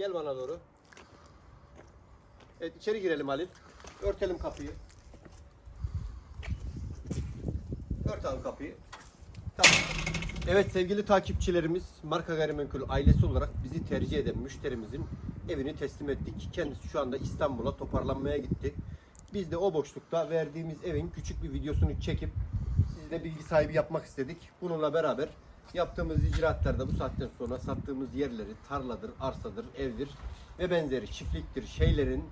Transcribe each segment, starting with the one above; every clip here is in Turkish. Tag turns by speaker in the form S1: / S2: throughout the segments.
S1: Gel bana doğru. Evet içeri girelim Halil. Örtelim kapıyı. Ört abi kapıyı. Tamam. Evet sevgili takipçilerimiz Marka Gayrimenkul ailesi olarak bizi tercih eden müşterimizin evini teslim ettik. Kendisi şu anda İstanbul'a toparlanmaya gitti. Biz de o boşlukta verdiğimiz evin küçük bir videosunu çekip sizle bilgi sahibi yapmak istedik. Bununla beraber yaptığımız icraatlarda bu saatten sonra sattığımız yerleri tarladır, arsadır, evdir ve benzeri çiftliktir şeylerin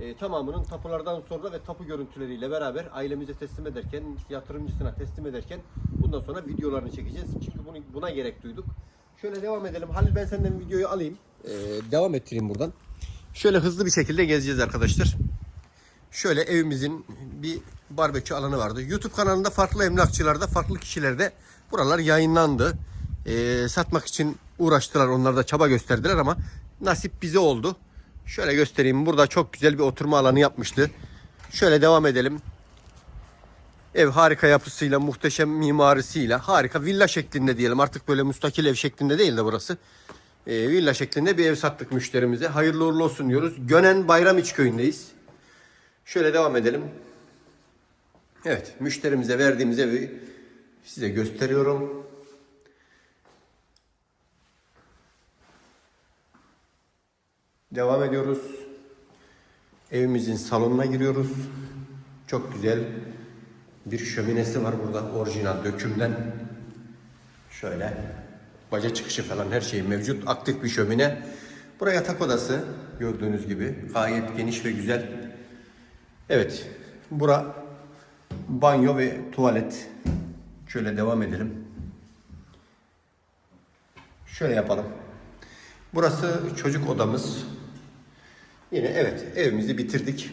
S1: e, tamamının tapulardan sonra ve tapu görüntüleriyle beraber ailemize teslim ederken, yatırımcısına teslim ederken bundan sonra videolarını çekeceğiz. Çünkü bunu, buna gerek duyduk. Şöyle devam edelim. Halil ben senden videoyu alayım. Ee, devam ettireyim buradan. Şöyle hızlı bir şekilde gezeceğiz arkadaşlar. Şöyle evimizin bir barbekü alanı vardı. YouTube kanalında farklı emlakçılarda, farklı kişilerde buralar yayınlandı. Ee, satmak için uğraştılar. Onlar da çaba gösterdiler ama nasip bize oldu. Şöyle göstereyim. Burada çok güzel bir oturma alanı yapmıştı. Şöyle devam edelim. Ev harika yapısıyla, muhteşem mimarisiyle, harika villa şeklinde diyelim. Artık böyle müstakil ev şeklinde değil de burası. Ee, villa şeklinde bir ev sattık müşterimize. Hayırlı uğurlu olsun diyoruz. Gönen Bayramiç köyündeyiz. Şöyle devam edelim. Evet, müşterimize verdiğimiz evi size gösteriyorum. Devam ediyoruz. Evimizin salonuna giriyoruz. Çok güzel bir şöminesi var burada orijinal dökümden. Şöyle baca çıkışı falan her şey mevcut. Aktif bir şömine. Buraya yatak odası gördüğünüz gibi gayet geniş ve güzel. Evet. Bura banyo ve tuvalet. Şöyle devam edelim. Şöyle yapalım. Burası çocuk odamız. Yine evet evimizi bitirdik.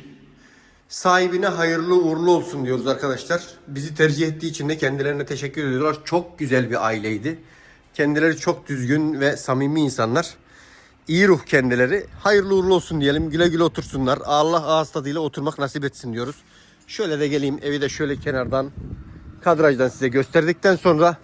S1: Sahibine hayırlı uğurlu olsun diyoruz arkadaşlar. Bizi tercih ettiği için de kendilerine teşekkür ediyorlar. Çok güzel bir aileydi. Kendileri çok düzgün ve samimi insanlar. İyi ruh kendileri. Hayırlı uğurlu olsun diyelim. Güle güle otursunlar. Allah ağız tadıyla oturmak nasip etsin diyoruz. Şöyle de geleyim evi de şöyle kenardan kadrajdan size gösterdikten sonra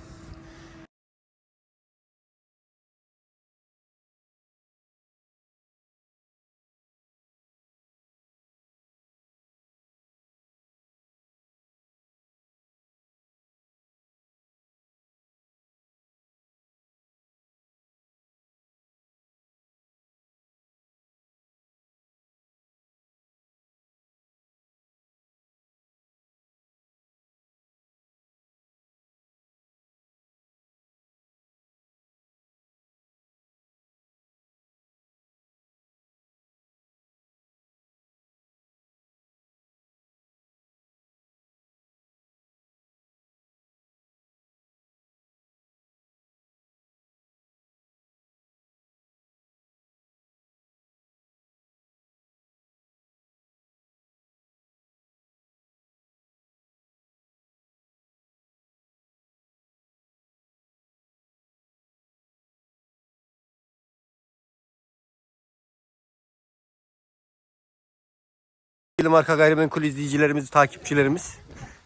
S1: Sevgili marka gayrimenkul izleyicilerimiz, takipçilerimiz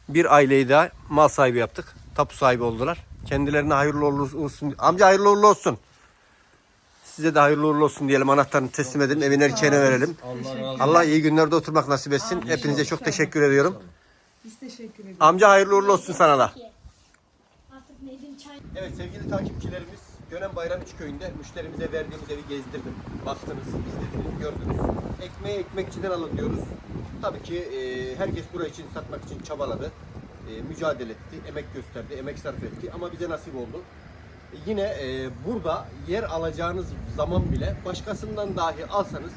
S1: bir aileyi daha mal sahibi yaptık. Tapu sahibi oldular. Kendilerine hayırlı uğurlu olsun. Amca hayırlı uğurlu olsun. Size de hayırlı uğurlu olsun diyelim. Anahtarını teslim edelim. Evin erkeğine verelim. Allah iyi günlerde oturmak nasip etsin. Hepinize çok teşekkür ediyorum.
S2: Biz teşekkür ederiz.
S1: Amca hayırlı uğurlu olsun sana da.
S3: Artık Nedim çay
S1: Evet sevgili takipçilerimiz Gönen Bayramiç köyünde müşterimize verdiğimiz evi gezdirdim. Baktınız, izlediniz, gördünüz. Ekmeği ekmekçiden alın diyoruz. Tabii ki e, herkes buraya için satmak için çabaladı. E, mücadele etti, emek gösterdi, emek sarf etti ama bize nasip oldu. E, yine e, burada yer alacağınız zaman bile başkasından dahi alsanız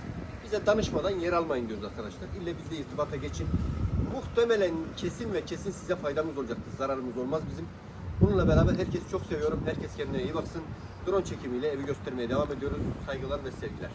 S1: bize danışmadan yer almayın diyoruz arkadaşlar. İlle bizle irtibata geçin. Muhtemelen kesin ve kesin size faydamız olacaktır. Zararımız olmaz bizim. Bununla beraber herkesi çok seviyorum. Herkes kendine iyi baksın. Drone çekimiyle evi göstermeye devam ediyoruz. Saygılar ve sevgiler.